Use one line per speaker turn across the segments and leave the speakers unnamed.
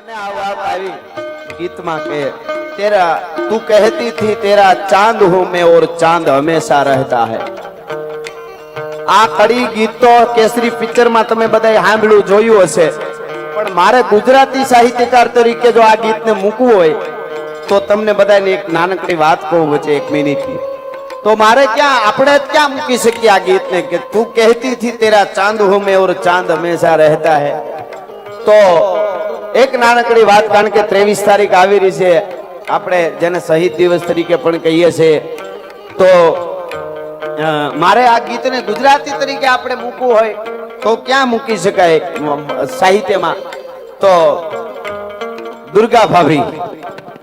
મને આ વાત આવી ગીતમાં કે, તેરા, તું કહેતી થી તેરા ચાંદ હું મેં ઓર ચાંદ હંમેશા રહેતા હૈ. આ કડી ગીતો કેસરી પિક્ચરમાં તમે બધાય સાંભળ્યું, જોયું હશે. પણ મારે ગુજરાતી સાહિત્યકાર તરીકે જો આ ગીતને મૂકવું હોય, તો તમને બધાને એક નાનકડી વાત કહું છે એક મિનિટની તો મારે ક્યાં, આપણે ક્યાં મૂકી શકીએ આ ગીતને કે, તું કહેતી થી તેરા ચાંદ હું મે ઓર ચાંદ હંમેશા રહેતા હે. તો એક નાનકડી વાત, કારણ કે ત્રેવીસ તારીખ આવી રહી છે. આપણે જેને શહીદ દિવસ તરીકે પણ કહીએ છીએ. તો મારે આ ગીતને ગુજરાતી તરીકે આપણે મૂકવું હોય, તો ક્યાં મૂકી શકાય સાહિત્યમાં? તો, દુર્ગા ભાભી,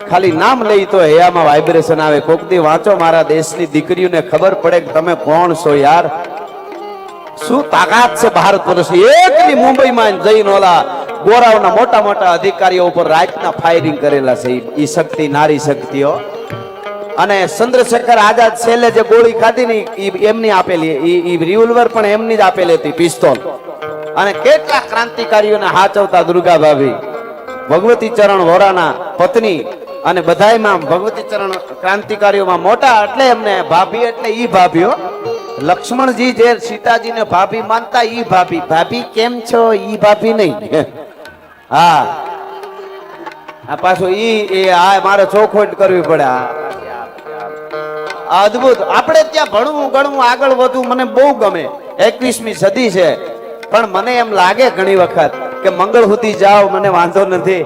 ખાલી નામ લઈ તો હૈયામાં વાઇબ્રેશન આવે. કોક દી વાંચો મારા દેશની દીકરીઓને ખબર પડે કે તમે કોણ છો યાર. શું તાકાત છે ભારત વર્ષ એકલી મુંબઈમાં જઈને ઓલા ગોરાઓના મોટા મોટા અધિકારીઓ ઉપર રાતના ફાયરિંગ કરેલા છે. ઈ શક્તિ, નારી શક્તિઓ અને ચંદ્રશેખર આઝાદ છેલ્લે જે ગોળી ખાધી ની એમની આપેલી, ઈ રિવોલ્વર પણ એમની જ આપેલી હતી, પિસ્તોલ. અને કેટલા ક્રાંતિકારીઓને હાચવતા દુર્ગા ભાભી. ભગવતી ચરણ વોરાના પત્ની અને બધાયમાં ભગવતી ચરણ ક્રાંતિકારીઓમાં મોટા એટલે એમને ભાભી એટલે ઈ ભાભીઓ લક્ષ્મણજી જે સીતાજીને ભાભી માનતા ઈ ભાભી. ભાભી કેમ છો? ઈ ભાભી નહીં. હા. આ પાછું ઈ, એ, આ મારે ચોખવટ કરવી પડે, આ. આપણે ત્યાં ભણવું, ગણવું, આગળ વધવું મને બહુ ગમે. એકવીસમી સદી છે. પણ મને એમ લાગે ઘણી વખત કે મંગળ સુધી જાઓ, મને વાંધો નથી.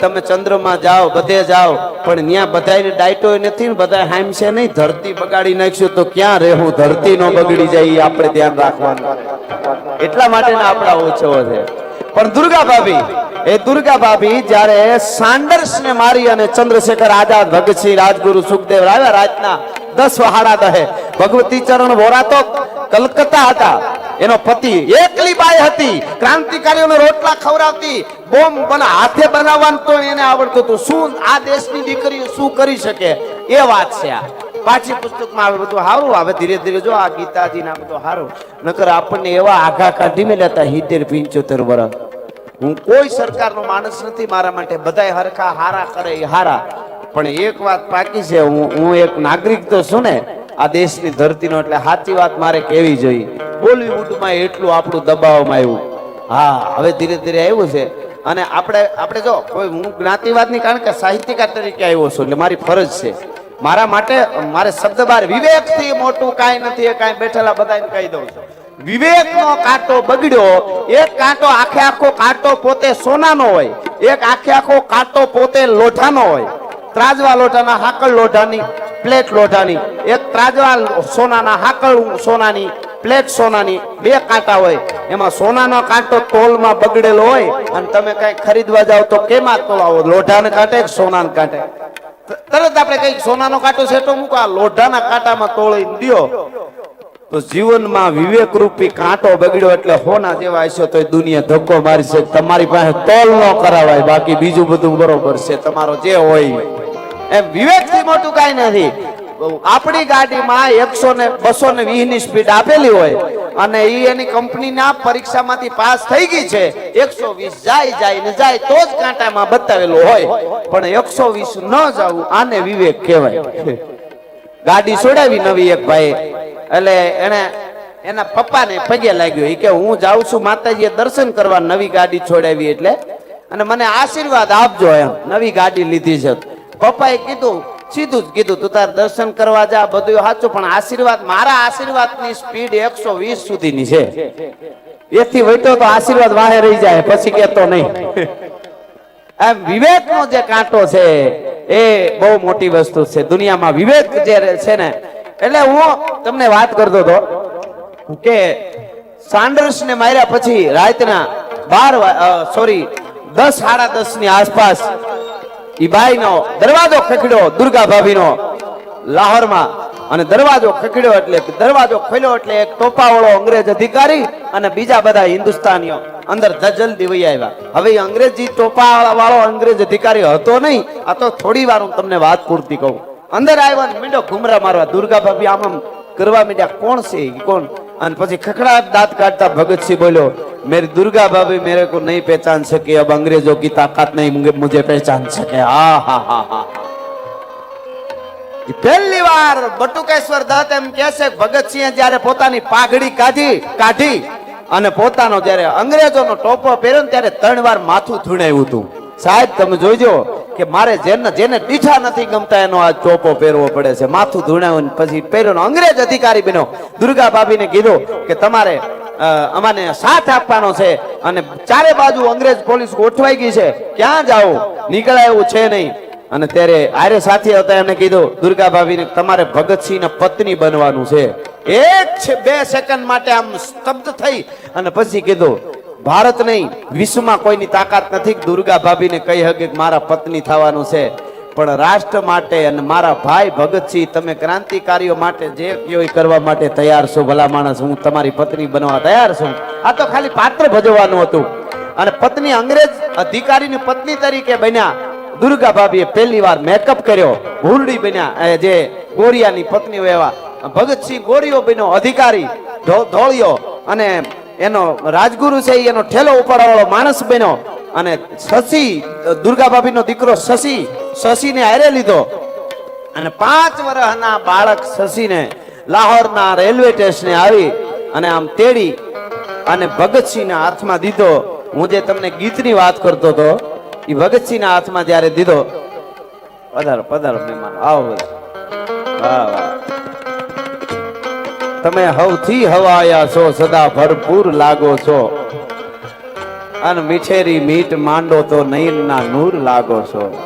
તમે ચંદ્રમાં જાઓ, બધે જાઓ. પણ ત્યાં બધાયને ડાયટો નથી ને બધા હામશે નહીં. ધરતી બગાડી નાખશું તો ક્યાં રહેવું? ધરતી નો બગડી જાય આપણે ધ્યાન રાખવાનું. એટલા માટે આપણા ઓછો છે. પણ દુર્ગા ભાભી, એ દુર્ગા ભાભી જ્યારે સાંડર્સ ને મારી અને ચંદ્રશેખર આઝાદ, ભગતસિંહ, રાજગુરુ, સુખદેવ આવ્યા રાતના દસ વહાડા દહે. ભગવતી ચરણ વોરા તો કલકત્તા હતા. એનો પતિ એકલી બાઈ હતી. ક્રાંતિકારીઓને રોટલા ખવડાવતી, બોમ્બ બના હાથે બનાવવાનું તો એને આવડતું હતું. શું આ દેશની દીકરીઓ શું કરી શકે? એ વાત છે આ. પાછી પુસ્તકમાં આવે, બધું સારું આવે, ધીરે ધીરે જો આ ગીતાજી ના બધું સારું નકર આપણને એવા આઘા કાઢી લેતા હિતેર પંચોતેર વર્ષ હું કોઈ સરકારનો માણસ નથી, મારા માટે બધાય હરખા, હારા કરે એ હારા. પણ એક વાત પાકી છે, હું હું એક નાગરિક તો છું ને, આ દેશની ધરતીનો, એટલે સાચી વાત મારે કેવી જોઈએ. બોલિવૂડમાં એટલું આપણું દબાવવામાં આવ્યું. હા, હવે ધીરે ધીરે આવ્યું છે. અને આપણે આપણે જો હું જ્ઞાતિવાદની, કારણ કે સાહિત્યકાર તરીકે આવ્યો છું, એટલે મારી ફરજ છે. મારા માટે, મારે શબ્દ બાર વિવેકથી મોટું કાંઈ નથી, એ કાંઈ બેઠેલા બધાને કહી દઉં છું. વિવેકનો કાંટો બગડ્યો, એક કાંટો આખે આખો કાંટો પોતે સોનાનો હોય, એક આખે આખો કાંટો પોતે લોઢાનો હોય. ત્રાજવા લોઢાના હાકળ લોઢાની, પ્લેટ લોઢાની, એક ત્રાજવા સોનાના હાકળ સોનાની, પ્લેટ સોનાની, બે કાંટા હોય. એમાં સોનાનો કાંટો તોલમાં બગડેલો હોય, અને તમે કઈ ખરીદવા જાવ તો કેમાં તોલાવો? લોઢાને કાંટે સોનાને કાંટે? તરત આપણે કઈ સોનાનો કાંટો સેટો મૂકો, આ લોઢાના કાંટામાં તોળી દ્યો. તો જીવનમાં વિવેક રૂપી કાંટો બગડ્યો એટલે હોના જેવા હશો તો દુનિયા ધક્કો મારી છે તમારી પાસે તોલ ન કરાવાય, બાકી બીજું બધું બરોબર છે. તમારો જે હોય. એમ વિવેકથી મોટું કઈ નથી. આપણી ગાડીમાં એકસો ને બસો ને વીસની સ્પીડ આપેલી હોય અને એ એની કંપનીના પરીક્ષામાંથી પાસ થઈ ગઈ છે. એકસો વીસ જાય જાય ને જાય તો જ કાંટામાં બતાવેલું હોય. પણ એકસો વીસ ન જવું આને વિવેક કહેવાય. ગાડી છોડાવી નવી એક ભાઈ એટલે એને એના પપ્પાને પગે લાગ્યો. એ કે હું જાઉં છું માતાજીએ દર્શન કરવા નવી ગાડી છોડાવી એટલે. અને મને આશીર્વાદ આપજો એમ. નવી ગાડી લીધી છે. પપ્પાએ કીધું સીધું જ કીધું, તું તાર દર્શન કરવા જા, બધું સાચું, પણ આશીર્વાદ મારા આશીર્વાદની સ્પીડ એકસો વીસ સુધીની છે. એથી વૈતો તો આશીર્વાદ વાહે રહી જાય, પછી કેતો નહીં. એમ વિવેકનો જે કાંટો છે, એ બહુ મોટી વસ્તુ છે. દુનિયામાં વિવેક જે છે ને, એટલે હું તમને વાત કરતો હતો કે સાન્ડર્સ ને માર્યા પછી રાતના બાર સોરી, દસ, સાડા દસની આસપાસ ઈ બાઈનો દરવાજો ખખડ્યો, દુર્ગા ભાભીનો લાહોરમાં. અને દરવાજો ખખડ્યો એટલે દરવાજો ખોલ્યો એટલે એક ટોપાવાળો અંગ્રેજ અધિકારી અને બીજા બધા હિન્દુસ્તાનીઓ અંદર જ જલ્દી વહી આવ્યા. હવે અંગ્રેજી ટોપા વાળો અંગ્રેજ અધિકારી હતો નહીં, આ તો થોડી વાર હું તમને વાત પૂરતી કહું. અંદર આવ્યા મીંડો ઘુમરા મારવા, દુર્ગા ભાભી આમ કરવા મીડ્યા. કોણ છે કોણ? અને પછી ખખડાટ દાંત કાઢતા ભગતસિંહ બોલ્યો, મેરી દુર્ગા ભાભી મેરે કો નહીં પહેચાન સકે અબ અંગ્રેજો કી તાકાત નહીં મુજે પહેચાન શકે. આ, હા હા હા પહેલી વાર બટુકેશ્વર દત્ત એમ કે છે, ભગતસિંહ જ્યારે પોતાની પાઘડી કાઢી કાઢી અને પોતાનો જ્યારે અંગ્રેજોનો ટોપો પહેર્યો ત્યારે ત્રણ વાર માથું ધૂણાયું હતું. સાહેબ, તમે જોઈજો કે મારે જેને જેને પીછા નથી ગમતા એનો આ ચોપો પહેરવો પડે છે. માથું ધૂણાવ્યું પછી પહેર્યો અંગ્રેજ અધિકારી બન્યો. દુર્ગા ભાભીને કીધું કે તમારે અમાને સાથ આપવાનો છે અને ચારે બાજુ અંગ્રેજ પોલીસ ગોઠવાઈ ગઈ છે. ક્યાં જાઓ? નીકળાય એવું છે નહીં. અને ત્યારે આરે સાથી હતા એમને કીધું, દુર્ગા ભાભીને તમારે ભગતસિંહ પત્ની બનવાનું છે. એક છે બે સેકન્ડ માટે આમ સ્તબ્ધ થઈ અને પછી કીધું ભારત નહીં, વિશ્વમાં કોઈની તાકાત નથી. દુર્ગા ભાભીને કહી હકે મારા પત્ની થવાનું છે. પણ રાષ્ટ્ર માટે અને મારા ભાઈ ભગતસિંહ, તમે ક્રાંતિકારીઓ માટે જે કયો કરવા માટે તૈયાર છો, ભલા માણસ, હું તમારી પત્ની બનવા તૈયાર છું. આ તો ખાલી પાત્ર ભજવવાનું હતું. અને પત્ની અંગ્રેજ અધિકારીની પત્ની તરીકે બન્યા. દુર્ગા ભાભીએ પહેલી વાર મેકઅપ કર્યો. ભૂરડી બન્યા, એ જે ગોરિયાની પત્ની એવા. ભગતસિંહ ગોરીઓ બન્યો, અધિકારી ધોળિયો અને એનો રાજગુરુ છે એનો ઠેલો ઉપાડવાળો માણસ બન્યો અને શશી, દુર્ગા ભાભીનો દીકરો શશી, શશીને હારે લીધો. અને પાંચ વર્ષના બાળક શશીને લાહોરના રેલવે સ્ટેશને આવી અને આમ તેડી અને ભગતસિંહના હાથમાં દીધો. હું જે તમને ગીતની વાત કરતો હતો એ ભગતસિંહના હાથમાં જ્યારે દીધો. પધારો પધારો મહેમાન. આવો. વાહ વાહ. તમે હવથી હવાયા છો, સદા ભરપૂર લાગો છો. અને મીઠેરી મીઠ માંડો તો નયનના નૂર લાગો છો.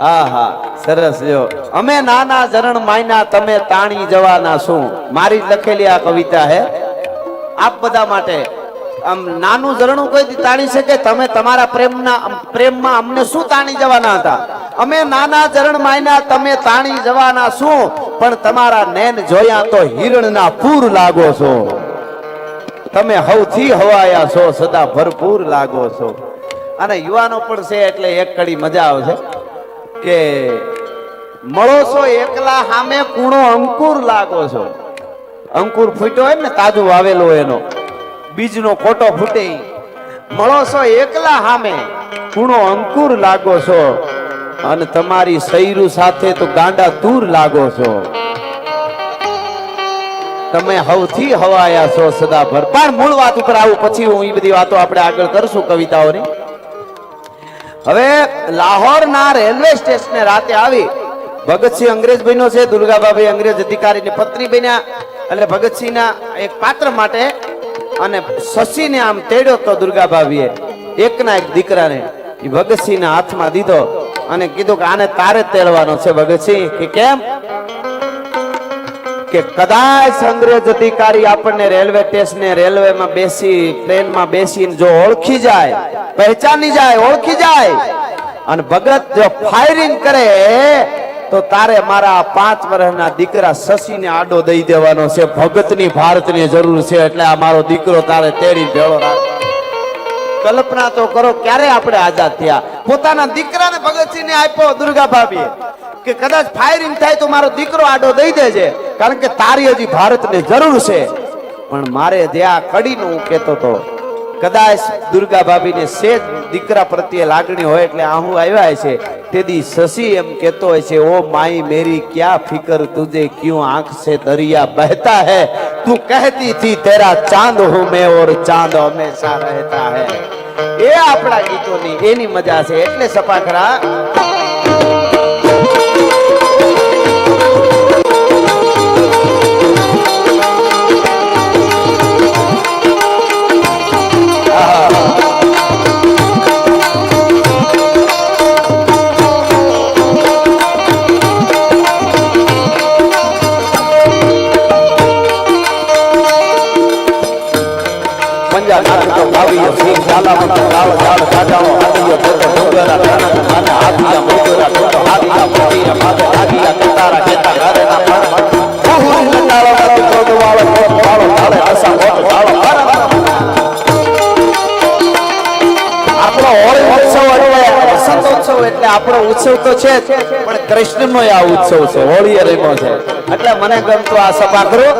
આહા, સરસ જો. અમે નાના જરણ માયના તમે તાણી જવાના શું? મારી લખેલી આ કવિતા હે. આપ બધા માટે આમ નાનું ઝરણું કોઈ તાણી શકે? તમે તમારા પ્રેમના, પ્રેમમાં અમને શું તાણી જવાના હતા? અમે નાના ઝરણ માયના તમે તાણી જવાના શું? પણ તમારા નેન જોયા તો હિરણના પૂર લાગો છો. તમે હવથી હવાયા છો, સદા ભરપૂર લાગો છો. અને યુવાનો પણ છે એટલે એક કડી મજા આવશે કે મળો છો એકલા સામે કૂણો અંકુર લાગો છો. અંકુર ફૂટ્યો હોય ને તાજું વાવેલો એનો. બીજનો કોટો ફૂટે. મળો છો એકલા સામે કૂણો અંકુર લાગો છો. અને તમારી સૈરું સાથે તો ગાંડા દૂર લાગો છો. તમે હવથી હવાયા છો સદા પણ મૂળ વાત ઉપર આવું પછી હું એ બધી વાતો આપણે આગળ કરશું કવિતાઓની. હવે લાહોરના રેલવે સ્ટેશને રાતે આવી ભગતસિંહ અંગ્રેજ બન્યો છે, દુર્ગાબાભાઈ અંગ્રેજ અધિકારીની પત્ની બન્યા. એટલે ભગતસિંહના એક પાત્ર માટે અને શશીને આમ તેડ્યો તો દુર્ગાભાભીએ એકના એક દીકરાને એ ભગતસિંહના હાથમાં દીધો. અને કીધું કે આને તારે તેડવાનો છે ભગતસિંહ, કે કેમ? કે કદાચ અંગ્રેજ અધિકારી આપણને રેલવે સ્ટેશને રેલવેમાં બેસી, ટ્રેનમાં બેસીને જો ઓળખી જાય, પહેચાની જાય, ઓળખી જાય, અને ભગત જો ફાયરિંગ કરે, તો તારે મારા પાંચ વર્ષના દીકરા શશીને આડો દઈ દેવાનો છે. ભગતની ભારતની જરૂર છે, એટલે આ મારો દીકરો તારે તેડી ભેળો રાખ. કલ્પના તો કરો ક્યારે આપણે આઝાદ થયા? પોતાના દીકરાને ભગતસિંહને આપ્યો દુર્ગા ભાભી કે કદાચ ફાયરિંગ થાય તો મારો દીકરો આડો દઈ દેજે. કારણ કે તારી હજી ભારતને જરૂર છે. પણ મારે જે આ કડીનો હું કહેતો હતો, કદાચ દુર્ગા ભાભીને સેજ દીકરા પ્રત્યે લાગણી હોય એટલે આહું આવ્યા છે. તેથી શશી એમ કહેતો હોય છે, ઓ માઈ, મેરી ક્યાં ફિકર તુજે? ક્યું આંખ સે દરિયા બહેતા है तू कहती थी तेरा चांद हूं मैं और चांद हमेशा रहता है એ આપણા ગીતોની એની મજા છે એટલે સપાખરા ભાવિયો મત કાળ ઝાડ કાઢાળો હાથીયો પોતે ડુંગરા કાના અને હાથીયા મોગરા પોતો હાથીયા મોગીરા માથે લાગીયા કતારા કેતા ગારેના પણ બહુ લટાળો વાળો કોટ વાળો કોટ વાળો ઝાડે આસા કોટ ઝાડો આપણો હોળી ઉત્સવ એટલે વસંત ઉત્સવ એટલે આપણો ઉત્સવ તો છે જ, પણ કૃષ્ણનો આ ઉત્સવ છે, હોળી રમ્યો છે. એટલે મને ગમતું આ સભાગૃહ